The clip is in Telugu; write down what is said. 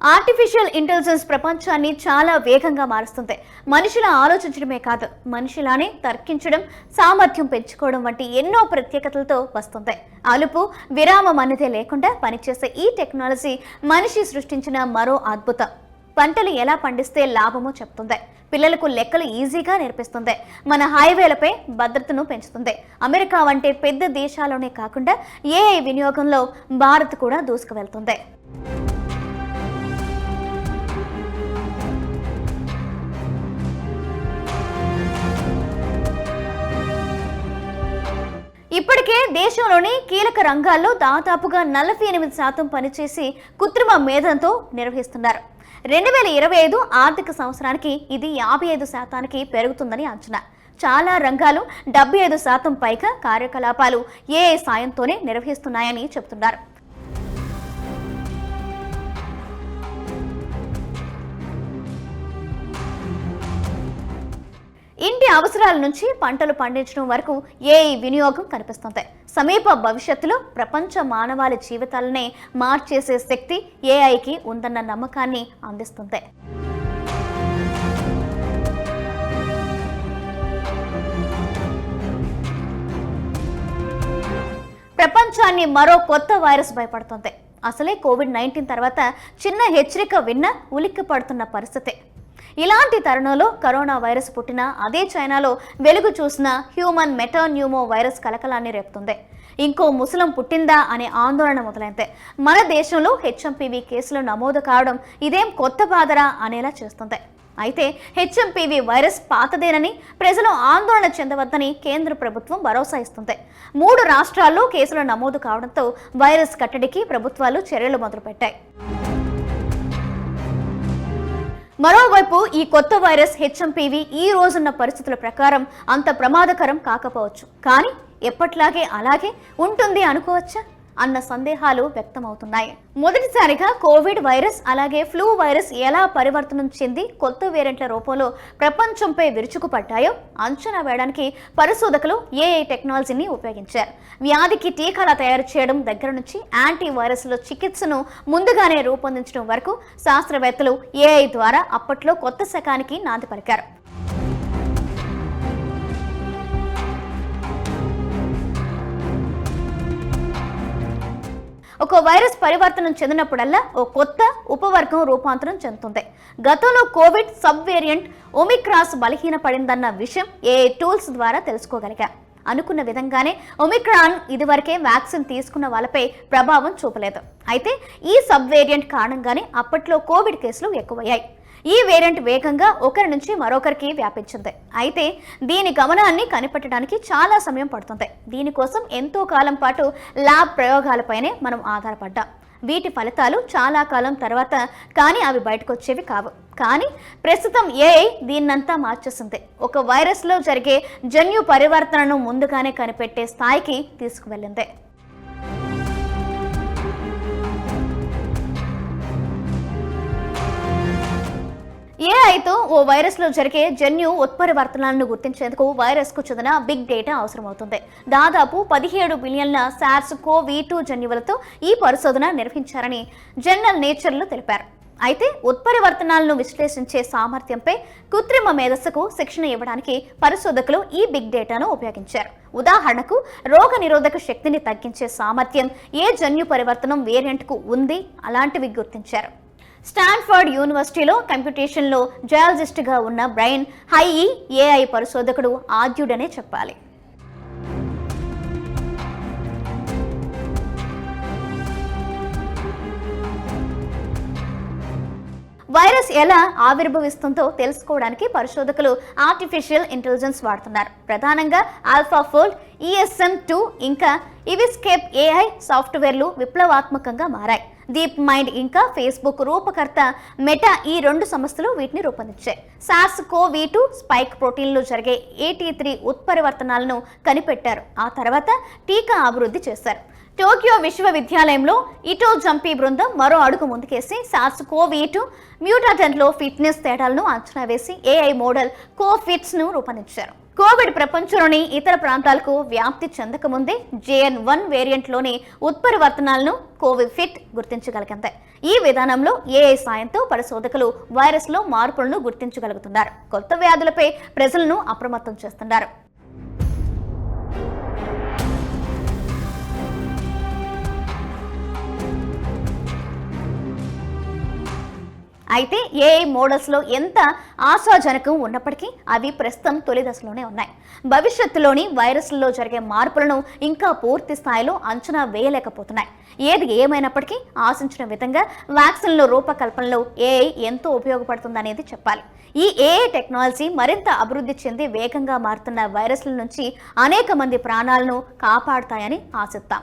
ఆర్టిఫిషియల్ ఇంటెలిజెన్స్ ప్రపంచాన్ని చాలా వేగంగా మారుస్తుంది. మనుషుల ఆలోచించడమే కాదు మనిషిలానే తర్కించడం సామర్థ్యం పెంచుకోవడం వంటి ఎన్నో ప్రత్యేకతలతో వస్తుంది. అలుపు విరామం అన్నదే లేకుండా పనిచేసే ఈ టెక్నాలజీ మనిషి సృష్టించిన మరో అద్భుతం. పంటలు ఎలా పండిస్తే లాభమో చెప్తుంది. పిల్లలకు లెక్కలు ఈజీగా నేర్పిస్తుంది. మన హైవేలపై భద్రతను పెంచుతుంది. అమెరికా వంటి పెద్ద దేశాల్లోనే కాకుండా ఏఐ వినియోగంలో భారత్ కూడా దూసుకువెళ్తుంది. ఇప్పటికే దేశంలోని కీలక రంగాల్లో దాదాపుగా నలభై ఎనిమిది శాతం పనిచేసి కృత్రిమ మేధంతో నిర్వహిస్తున్నారు. రెండు వేల ఇరవై ఐదు ఆర్థిక సంవత్సరానికి ఇది యాభై ఐదు శాతానికి పెరుగుతుందని అంచనా. చాలా రంగాలు డెబ్బై ఐదు శాతం పైగా కార్యకలాపాలు ఏఐ సాయంతోనే నిర్వహిస్తున్నాయని చెబుతున్నారు. ఇంటి అవసరాల నుంచి పంటలు పండించడం వరకు ఏఐ వినియోగం కనిపిస్తుంది? సమీప భవిష్యత్తులో ప్రపంచ మానవాళి జీవితాలనే మార్చేసే శక్తి ఏఐకి ఉందన్న నమ్మకాన్ని అందిస్తుంది. ప్రపంచాన్ని మరో కొత్త వైరస్ భయపడుతుంది. అసలే కోవిడ్ నైన్టీన్ తర్వాత చిన్న హెచ్చరిక విన్న ఉలిక్కి పడుతున్న పరిస్థితి. ఇలాంటి తరుణంలో కరోనా వైరస్ పుట్టిన అదే చైనాలో వెలుగు చూసిన హ్యూమన్ మెటాన్యూమో వైరస్ కలకలాన్ని రేపుతుంది. ఇంకో ముసలం పుట్టిందా అనే ఆందోళన మొదలైంది. మన దేశంలో హెచ్ఎంపీవీ కేసులు నమోదు కావడం ఇదేం కొత్త బాధరా అనేలా చేస్తుంది. అయితే హెచ్ఎంపీవీ వైరస్ పాతదేనని ప్రజలు ఆందోళన చెందవద్దని కేంద్ర ప్రభుత్వం భరోసా ఇస్తుంది. మూడు రాష్ట్రాల్లో కేసులు నమోదు కావడంతో వైరస్ కట్టడికి ప్రభుత్వాలు చర్యలు మొదలుపెట్టాయి. మరోవైపు ఈ కొత్త వైరస్ హెచ్ఎంపీవీ ఈ రోజున్న పరిస్థితుల ప్రకారం అంత ప్రమాదకరం కాకపోవచ్చు. కానీ ఎప్పట్లాగే అలాగే ఉంటుంది అనుకోవచ్చా? అన్న సందేహాలు వ్యక్తమవుతున్నాయి. మొదటిసారిగా కోవిడ్ వైరస్ అలాగే ఫ్లూ వైరస్ ఎలా పరివర్తనం చెంది కొత్త వేరియంట్ల రూపంలో ప్రపంచంపై విరుచుకుపడ్డాయో అంచనా వేయడానికి పరిశోధకులు ఏఐ టెక్నాలజీని ఉపయోగించారు. వ్యాధికి టీకాల తయారు చేయడం దగ్గర నుంచి యాంటీ వైరస్ల చికిత్సను ముందుగానే రూపొందించడం వరకు శాస్త్రవేత్తలు ఏఐ ద్వారా అప్పట్లో కొత్త శకానికి నాంది పలికారు. ఒక వైరస్ పరివర్తనం చెందినప్పుడల్లా ఓ కొత్త ఉపవర్గం రూపాంతరం చెందుతుంది. గతంలో కోవిడ్ సబ్ వేరియంట్ ఒమిక్రాస్ బలహీనపడిందన్న విషయం ఏ టూల్స్ ద్వారా తెలుసుకోగలిగా. అనుకున్న విధంగానే ఒమిక్రాన్ ఇదివరకే వ్యాక్సిన్ తీసుకున్న వాళ్ళపై ప్రభావం చూపలేదు. అయితే ఈ సబ్ వేరియంట్ కారణంగానే అప్పట్లో కోవిడ్ కేసులు ఎక్కువయ్యాయి. ఈ వేరియంట్ వేగంగా ఒకరి నుంచి మరొకరికి వ్యాపించింది. అయితే దీని గమనాన్ని కనిపెట్టడానికి చాలా సమయం పడుతుంది. దీనికోసం ఎంతో కాలం పాటు ల్యాబ్ ప్రయోగాలపైనే మనం ఆధారపడ్డాం. వీటి ఫలితాలు చాలా కాలం తర్వాత కానీ అవి బయటకు వచ్చేవి కావు. కానీ ప్రస్తుతం ఏఐ దీన్నంతా మార్చేసింది. ఒక వైరస్లో జరిగే జన్యు పరివర్తనను ముందుగానే కనిపెట్టే స్థాయికి తీసుకువెళ్ళింది. ఏఐతో ఓ వైరస్లో జరిగే జన్యు ఉత్పరివర్తనాలను గుర్తించేందుకు వైరస్కు చెందిన బిగ్ డేటా అవసరమవుతుంది. దాదాపు పదిహేడు బిలియన్ల సార్స్ కోవి టూ జన్యువులతో ఈ పరిశోధన నిర్వహించారని జనరల్ నేచర్లు తెలిపారు. అయితే ఉత్పరివర్తనాలను విశ్లేషించే సామర్థ్యంపై కృత్రిమ మేధస్సుకు శిక్షణ ఇవ్వడానికి పరిశోధకులు ఈ బిగ్ డేటాను ఉపయోగించారు. ఉదాహరణకు రోగ నిరోధక శక్తిని తగ్గించే సామర్థ్యం ఏ జన్యు పరివర్తనం వేరియంట్కు ఉంది? అలాంటివి గుర్తించారు. స్టాన్ఫర్డ్ యూనివర్సిటీలో కంప్యూటేషన్లో జయాలజిస్ట్గా ఉన్న బ్రైన్ హై ఏఐ పరిశోధకుడు ఆద్యుడనే చెప్పాలి. వైరస్ ఎలా ఆవిర్భవిస్తుందో తెలుసుకోవడానికి పరిశోధకులు ఆర్టిఫిషియల్ ఇంటెలిజెన్స్ వాడుతున్నారు. ప్రధానంగా ఆల్ఫా ఫోల్డ్ ఈఎస్ఎం టూ ఇంకా ఇవిస్కేప్ ఏఐ సాఫ్ట్వేర్లు విప్లవాత్మకంగా మారాయి. డీప్ మైండ్ ఇంకా ఫేస్బుక్ రూపకర్త మెటా ఈ రెండు సంస్థలు వీటిని రూపొందించాయి. సార్స్ కోవి టూ స్పైక్ ప్రోటీన్లో జరిగే ఏటీ త్రీ ఉత్పరివర్తనాలను కనిపెట్టారు. ఆ తర్వాత టీకా అభివృద్ధి చేశారు. టోక్యో విశ్వవిద్యాలయంలో ఇటో జంపీ బృందం మరో అడుగు ముందుకేసి సార్స్ కోవీ టూ మ్యూటాటెంట్లో ఫిట్నెస్ తేడాలను అంచనా వేసి ఏఐ మోడల్ కోఫిట్స్ను రూపొందించారు. కోవిడ్ ప్రపంచంలోని ఇతర ప్రాంతాలకు వ్యాప్తి చెందకముందే జేఎన్ వన్ వేరియంట్లోని ఉత్పరివర్తనాలను కోవిడ్ ఫిట్ గుర్తించగలిగింది. ఈ విధానంలో ఏఐ సాయంతో పరిశోధకులు వైరస్లో మార్పులను గుర్తించగలుగుతున్నారు. కొత్త వ్యాధులపై ప్రజలను అప్రమత్తం చేస్తున్నారు. అయితే ఏఐ మోడల్స్లో ఎంత ఆశాజనకం ఉన్నప్పటికీ అవి ప్రస్తుతం తొలి దశలోనే ఉన్నాయి. భవిష్యత్తులోని వైరస్లలో జరిగే మార్పులను ఇంకా పూర్తి స్థాయిలో అంచనా వేయలేకపోతున్నాయి. ఏది ఏమైనప్పటికీ ఆశించిన విధంగా వ్యాక్సిన్ల రూపకల్పనలో ఏఐ ఎంతో ఉపయోగపడుతుందనేది చెప్పాలి. ఈ ఏఐ టెక్నాలజీ మరింత అభివృద్ధి చెంది వేగంగా మారుతున్న వైరస్ల నుంచి అనేక మంది ప్రాణాలను కాపాడుతాయని ఆశిస్తాం